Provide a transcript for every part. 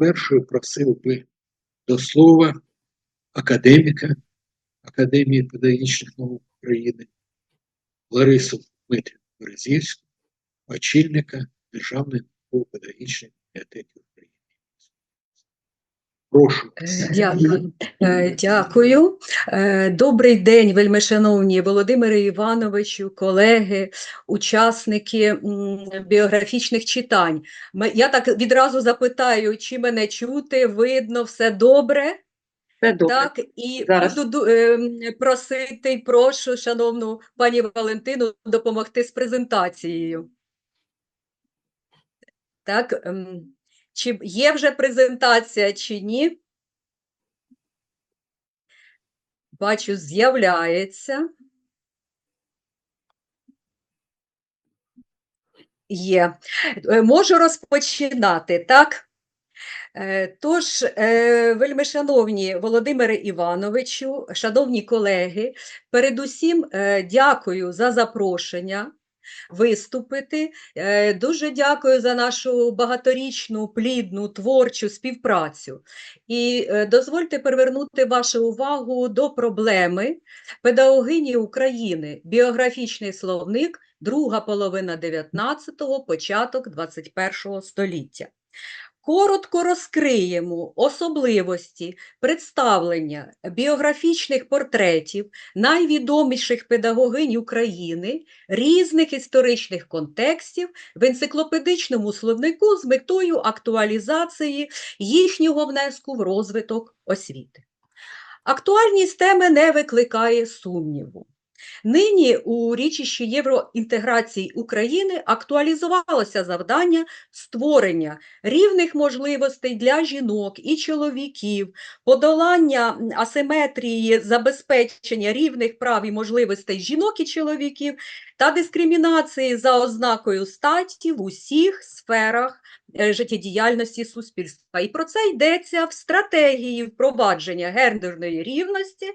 першою просив би до слова академіка Академії педагогічних наук України Ларису Дмитрівну Березівську, очільника Державної науково-педагогічної бібліотеки України. Прошу. Е, Дякую. Е, Дякую. Е, Добрий день, вельмишановні Володимире Івановичу, колеги, учасники біографічних читань. Я так відразу запитаю, чи мене чути, видно, все добре? Все добре. Так, і Зараз. буду ду- просити, й прошу, шановну пані Валентину, допомогти з презентацією. Так, ем, чи є вже презентація, чи ні? Бачу, з'являється. Є. Е, Можу розпочинати, так? Е, Тож, е, вельмишановні Володимире Івановичу, шановні колеги, передусім дякую за запрошення виступити. Е, Дуже дякую за нашу багаторічну плідну творчу співпрацю. І е, дозвольте привернути вашу увагу до проблеми педагогині України, біографічний словник, друга половина 19-го, початок 21-го століття. Коротко розкриємо особливості представлення біографічних портретів найвідоміших педагогинь України різних історичних контекстів в енциклопедичному словнику з метою актуалізації їхнього внеску в розвиток освіти. Актуальність теми не викликає сумніву. Нині у річищі євроінтеграції України актуалізувалося завдання створення рівних можливостей для жінок і чоловіків, подолання асиметрії, забезпечення рівних прав і можливостей жінок і чоловіків та дискримінації за ознакою статі в усіх сферах життєдіяльності суспільства. І про це йдеться в стратегії впровадження гендерної рівності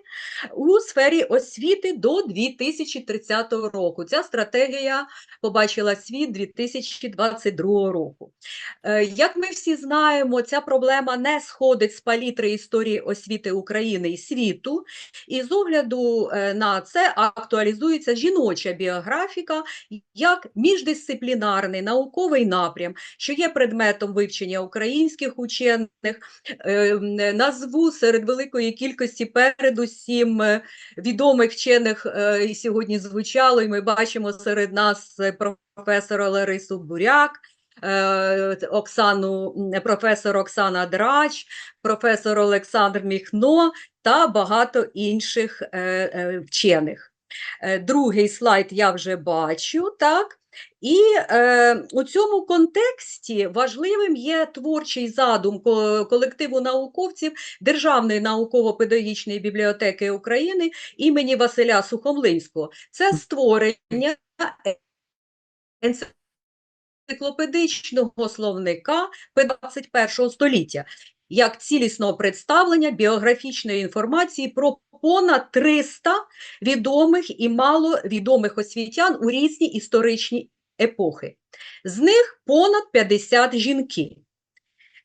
у сфері освіти до 2030 року. Ця стратегія побачила світ 2022 року. Е, Як ми всі знаємо, ця проблема не сходить з палітри історії освіти України і світу, і з огляду е, на це актуалізується жіноча біографіка як міждисциплінарний науковий напрям, що є предметом вивчення українських учених. Е, Назву серед великої кількості передусім е, відомих вчених е, і сьогодні звучало, і ми бачимо серед нас е, професора Ларису Буряк, Оксану, професор Оксана Драч, професор Олександр Міхно та багато інших вчених. Другий слайд я вже бачу, так? І е, у цьому контексті важливим є творчий задум колективу науковців Державної науково-педагогічної бібліотеки України імені Василя Сухомлинського. Це створення енциклопедичного словника 21 століття як цілісного представлення біографічної інформації про понад 300 відомих і маловідомих освітян у різні історичні епохи. З них понад 50 жінки.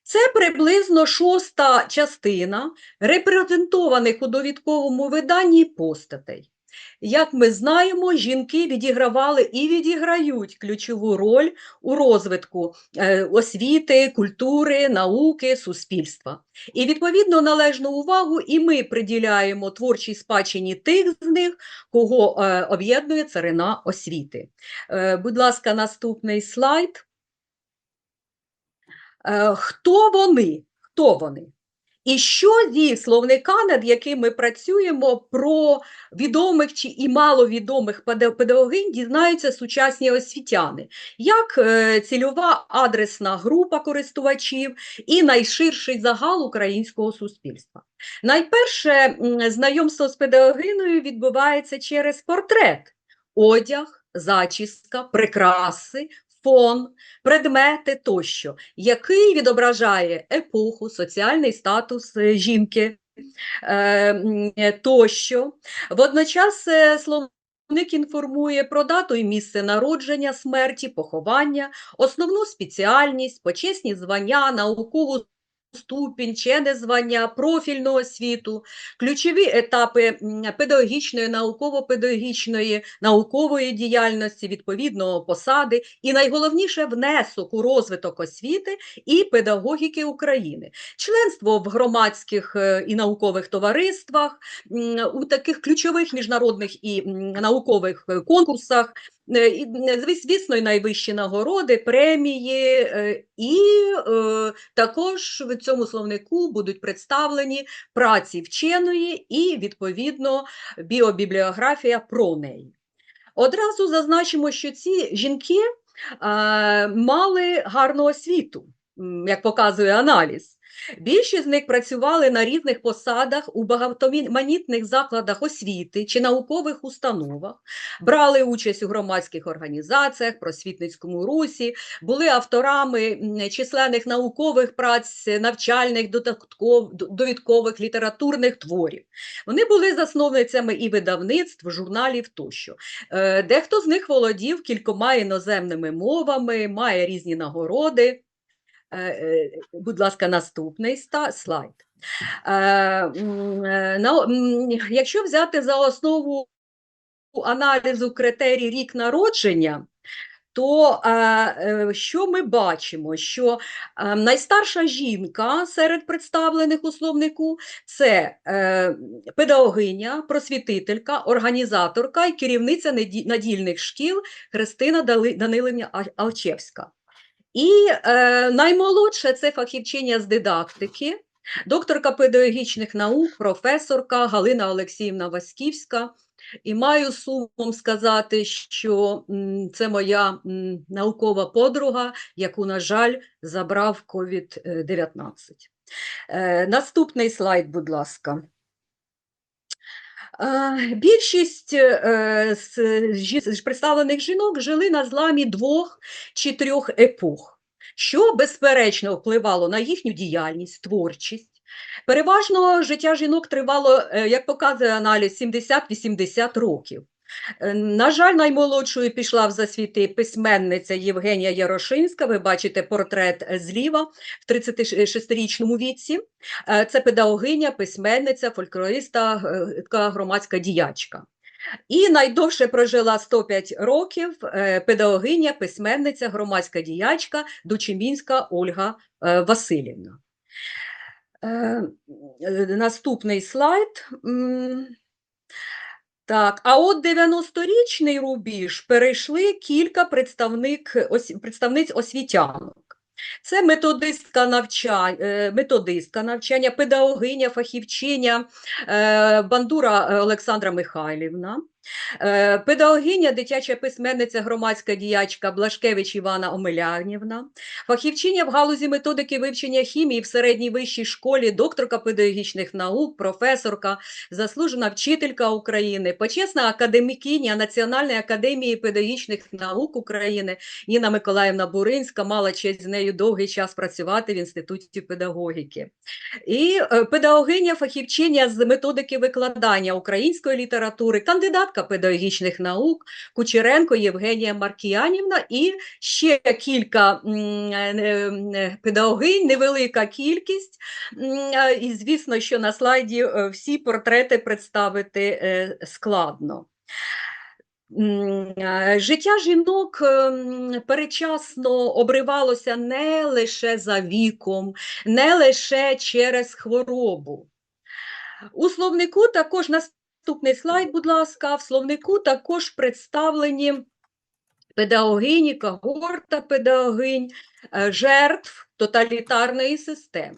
Це приблизно шоста частина репрезентованих у довідковому виданні постатей. Як ми знаємо, жінки відігравали і відіграють ключову роль у розвитку е, освіти, культури, науки, суспільства. І відповідно належну увагу і ми приділяємо творчій спадщині тих з них, кого е, об'єднує царина освіти. Е, будь ласка, наступний слайд. Хто вони? Хто вони? І що зі словника, над яким ми працюємо, про відомих чи і маловідомих педагогинь дізнаються сучасні освітяни, як е, цільова адресна група користувачів і найширший загал українського суспільства. Найперше знайомство з педагогиною відбувається через портрет, одяг, зачіска, прикраси, фон, предмети тощо, який відображає епоху, соціальний статус е, жінки е, тощо. Водночас е, словник інформує про дату і місце народження, смерті, поховання, основну спеціальність, почесні звання, наукову ступінь, вчене звання, профільну освіту, ключові етапи педагогічної, науково-педагогічної, наукової діяльності, відповідно посади, і найголовніше внесок у розвиток освіти і педагогіки України, членство в громадських е, і наукових товариствах, у таких ключових міжнародних і наукових е, конкурсах, звісно, і найвищі нагороди, премії, е, і е, також в цьому словнику будуть представлені праці вченої і, відповідно, біобібліографія про неї. Одразу зазначимо, що ці жінки е, мали гарну освіту, як показує аналіз. Більшість з них працювали на різних посадах у багатоманітних закладах освіти чи наукових установах, брали участь у громадських організаціях, просвітницькому русі, були авторами численних наукових праць, навчальних, довідкових, літературних творів. Вони були засновницями і видавництв, журналів тощо. Е, Дехто з них володів кількома іноземними мовами, має різні нагороди. Е, е, Будь ласка, наступний слайд. Е, Якщо взяти за основу аналізу критерій рік народження, то що ми бачимо? Що найстарша жінка серед представлених у словнику це педагогиня, просвітителька, організаторка і керівниця надільних шкіл Христина Данилівна Алчевська. І е, наймолодша це фахівчиня з дидактики, докторка педагогічних наук, професорка Галина Олексіївна Васьківська. І маю сумом сказати, що це моя наукова подруга, яку, на жаль, забрав COVID-19. Е, наступний слайд, будь ласка. Більшість е, представлених жінок жили на зламі двох чи трьох епох, що безперечно впливало на їхню діяльність, творчість. Переважно життя жінок тривало, е, як показує аналіз, 70-80 років. Е, На жаль, наймолодшою пішла в засвіти письменниця Євгенія Ярошинська. Ви бачите портрет е, зліва в 36-річному віці. Е, Це педагогиня, письменниця, фольклористка, громадська діячка. І найдовше прожила 105 років педагогиня, письменниця, громадська діячка Дучимінська Ольга Васильівна. Наступний слайд. Так, а от 90-річний рубіж перейшли кілька представник, ос- представниць освітянок. Це методистка навчання, методистка навчання, педагогиня, фахівчиня е, Бандура е, Олександра Михайлівна, е, педагогиня, дитяча письменниця, громадська діячка Блашкевич Івана Омелянівна, фахівчиня в галузі методики вивчення хімії в середній вищій школі, докторка педагогічних наук, професорка, заслужена вчителька України, почесна академікиня Національної академії педагогічних наук України Ніна Миколаївна Буринська мала честь з нею довгий час працювати в Інституті педагогіки. І е, педагогиня, фахівчиня з методики викладання української літератури, кандидатка педагогічних наук Кучеренко Євгенія Маркіянівна і ще кілька м, е, е, педагогинь, невелика кількість. Е, І звісно, що на слайді е, всі портрети представити е, складно. Е, Життя жінок перечасно обривалося не лише за віком, не лише через хворобу. У словнику також наступний слайд, будь ласка, в словнику також представлені педагогині, когорта педагогинь, е, жертв тоталітарної системи.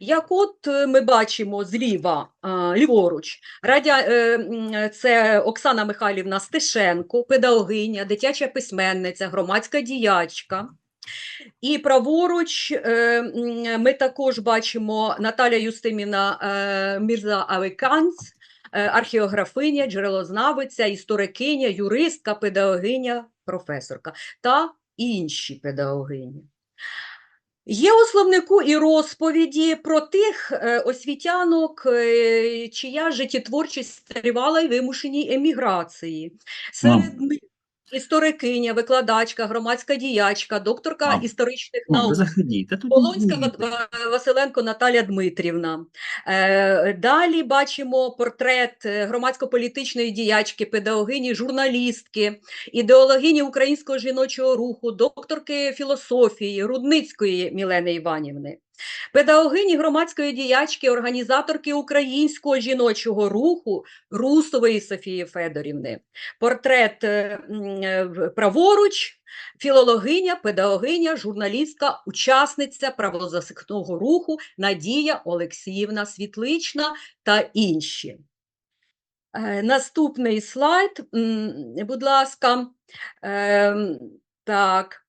Як от е, ми бачимо зліва, ліворуч, е, це Оксана Михайлівна Стешенко, педагогиня, дитяча письменниця, громадська діячка. І праворуч ми також бачимо Наталя Юстиміна Мірза Авиканц, е, археографиня, джерелознавиця, історикиня, юристка, педагогиня, професорка та інші педагогині. Є у словнику і розповіді про тих е, освітянок, е, чия життєтворчість тривала й вимушеній еміграції. Серед них історикиня, викладачка, громадська діячка, докторка А, історичних Ну, наук. заходіть. Тут Полонська Ва- Василенко Наталя Дмитрівна. Е, Далі бачимо портрет е, громадсько-політичної діячки, педагогині, журналістки, ідеологині українського жіночого руху, докторки філософії Рудницької Мілени Іванівни. Педагогині громадської діячки, організаторки українського жіночого руху Русової Софії Федорівни. Портрет е, е, праворуч філологиня, педагогиня, журналістка, учасниця правозахисного руху Надія Олексіївна Світлична та інші. Е, Наступний слайд, будь ласка. Ем, Так.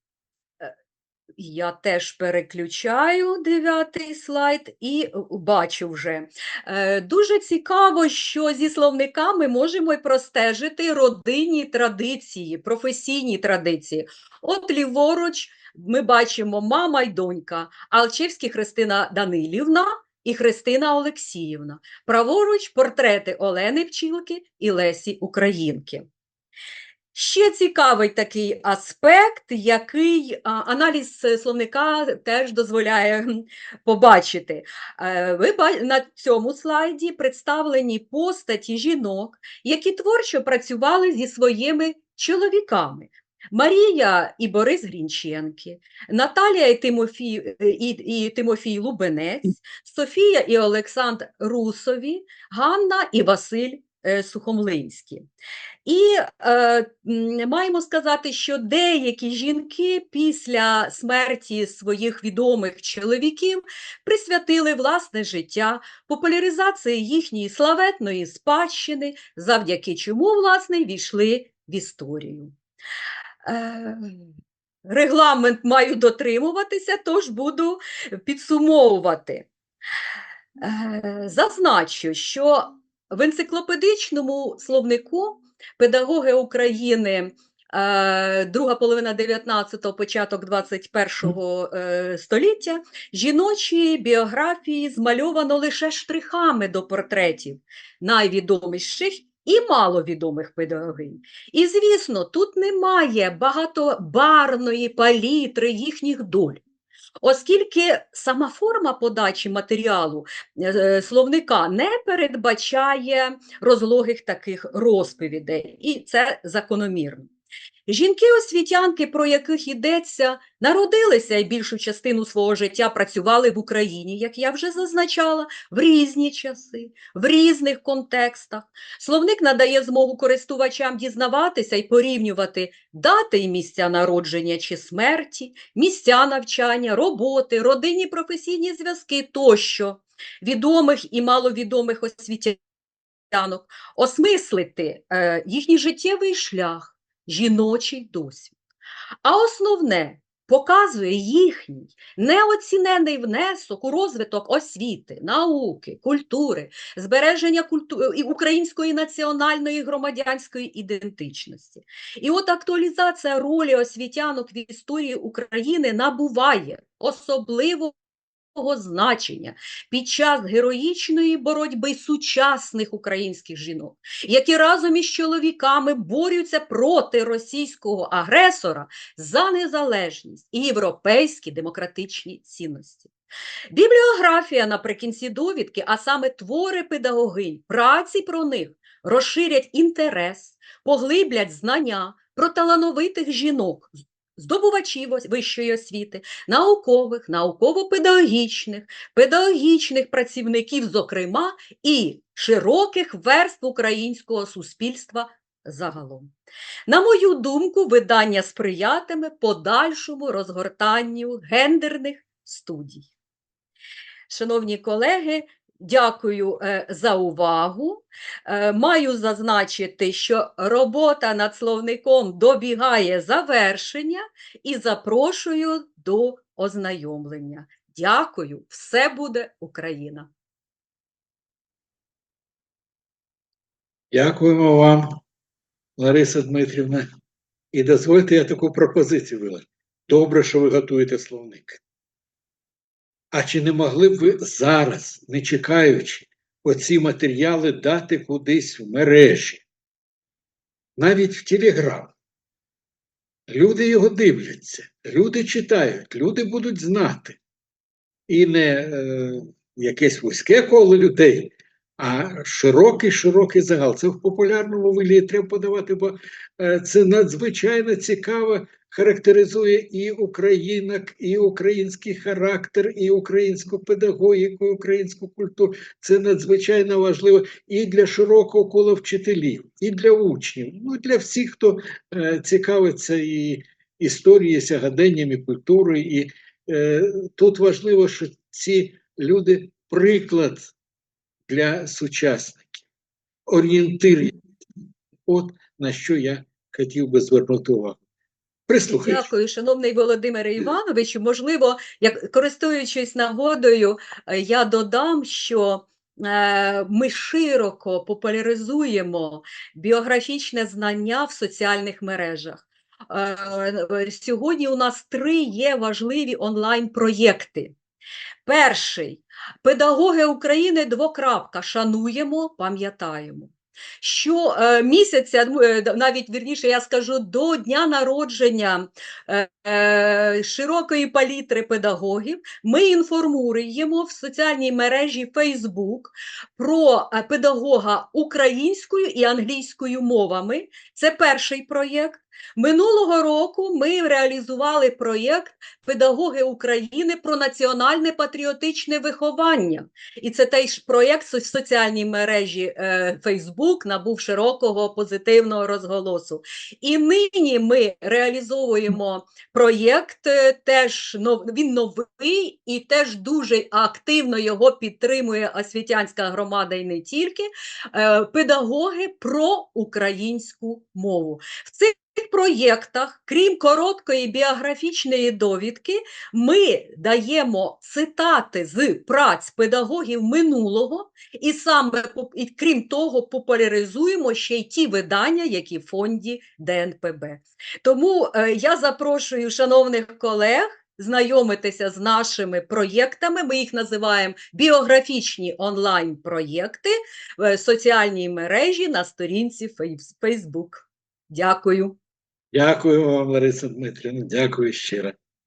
Я теж переключаю дев'ятий слайд і е, бачу вже. Е, Дуже цікаво, що зі словниками можемо простежити родинні традиції, професійні традиції. От ліворуч ми бачимо мама й донька, Алчевський Христина Данилівна і Христина Олексіївна. Праворуч портрети Олени Пчілки і Лесі Українки. Ще цікавий такий аспект, який аналіз словника теж дозволяє побачити. Е, Ви на цьому слайді представлені постаті жінок, які творчо працювали зі своїми чоловіками. Марія і Борис Грінченки, Наталія і Тимофій, і, і Тимофій Лубенець, Софія і Олександр Русові, Ганна і Василь Сухомлинські. І е, маємо сказати, що деякі жінки після смерті своїх відомих чоловіків присвятили власне життя популяризації їхньої славетної спадщини, завдяки чому, власне, війшли в історію. Е, Регламент маю дотримуватися, тож буду підсумовувати. Е, Зазначу, що в енциклопедичному словнику педагоги України друга половина 19-го, початок 21-го е, століття жіночі біографії змальовано лише штрихами до портретів найвідоміших і маловідомих педагогинь. І, звісно, тут немає багатобарвної палітри їхніх доль. Оскільки сама форма подачі матеріалу е, словника не передбачає розлогих таких розповідей, і це закономірно. Жінки-освітянки, про яких йдеться, народилися і більшу частину свого життя працювали в Україні, як я вже зазначала, в різні часи, в різних контекстах. Словник надає змогу користувачам дізнаватися і порівнювати дати і місця народження чи смерті, місця навчання, роботи, родинні професійні зв'язки тощо, відомих і маловідомих освітянок, осмислити е, їхній життєвий шлях, жіночий досвід. А основне показує їхній неоцінений внесок у розвиток освіти, науки, культури, збереження культу... української національної громадянської ідентичності. І от актуалізація ролі освітянок в історії України набуває особливого значення під час героїчної боротьби сучасних українських жінок, які разом із чоловіками борються проти російського агресора за незалежність і європейські демократичні цінності. Бібліографія наприкінці довідки, а саме твори педагогинь, праці про них розширять інтерес, поглиблять знання про талановитих жінок, здобувачів вищої освіти, наукових, науково-педагогічних, педагогічних працівників, зокрема, і широких верств українського суспільства загалом. На мою думку, видання сприятиме подальшому розгортанню гендерних студій. Шановні колеги, дякую е, за увагу. Е, Маю зазначити, що робота над словником добігає завершення і запрошую до ознайомлення. Дякую, все буде Україна! Дякуємо вам, Лариса Дмитрівна. І дозвольте я таку пропозицію вила. Добре, що ви готуєте словник. А чи не могли б ви зараз, не чекаючи, оці матеріали дати кудись в мережі, навіть в Телеграм, люди його дивляться, люди читають, люди будуть знати. І не е, якесь вузьке коло людей, а широкий широкий загал. Це в популярному вигляді треба подавати, бо е, це надзвичайно цікаво характеризує і українок, і український характер, і українську педагогіку, і українську культуру. Це надзвичайно важливо і для широкого кола вчителів, і для учнів, ну і для всіх, хто е, цікавиться і історією, сягаденням, і культурою. І е, тут важливо, що ці люди приклад для сучасників, орієнтир. От на що я хотів би звернути увагу. Прислухайтесь. Дякую, шановний Володимире Івановичу. Можливо, як користуючись нагодою, е, я додам, що е, ми широко популяризуємо біографічне знання в соціальних мережах. Е, Сьогодні у нас три є важливі онлайн-проєкти. Перший педагоги України двокрапка. Шануємо, пам'ятаємо. Що е, місяця, е, навіть вірніше, я скажу, до дня народження е, широкої палітри педагогів, ми інформуємо в соціальній мережі Facebook про е, педагога українською і англійською мовами. Це перший проєкт. Минулого року ми реалізували проєкт Педагоги України про національне патріотичне виховання. І це той проєкт в соціальній мережі е, Facebook набув широкого позитивного розголосу. І нині ми реалізовуємо проєкт, е, теж він новий і теж дуже активно його підтримує освітянська громада і не тільки. е, Педагоги про українську мову. В цих проєктах, крім короткої біографічної довідки, ми даємо цитати з праць педагогів минулого, і саме і крім того, популяризуємо ще й ті видання, які в фонді ДНПБ. Тому е, я запрошую шановних колег. Знайомитися з нашими проєктами. Ми їх називаємо біографічні онлайн-проєкти в соціальній мережі на сторінці Facebook. Дякую. Дякую вам, Лариса Дмитрівна, дякую щиро.